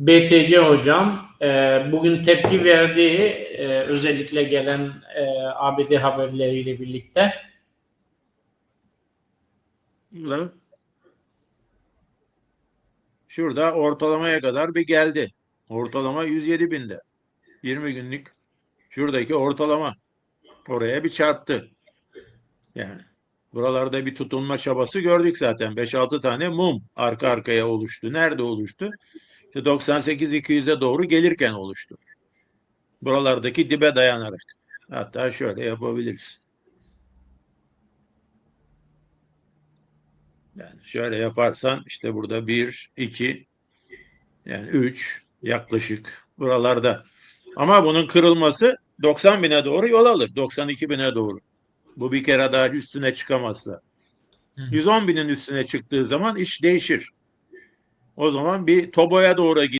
BTC hocam e, bugün tepki verdiği e, özellikle gelen e, ABD haberleriyle birlikte. Burada şurada ortalamaya kadar bir geldi. Ortalama 107 binde. 20 günlük şuradaki ortalama oraya bir çarptı. Yani buralarda bir tutunma çabası gördük zaten. 5-6 tane mum arka arkaya oluştu. Nerede oluştu? İşte 98-200'e doğru gelirken oluştu. Buralardaki dibe dayanarak. Hatta şöyle yapabiliriz. Yani şöyle yaparsan işte burada 1, 2 yani 3 yaklaşık buralarda. Ama bunun kırılması 90 bine doğru yol alır. 92 bine doğru. Bu bir kere daha üstüne çıkamazsa. Hı. 110 binin üstüne çıktığı zaman iş değişir. O zaman bir toboya doğru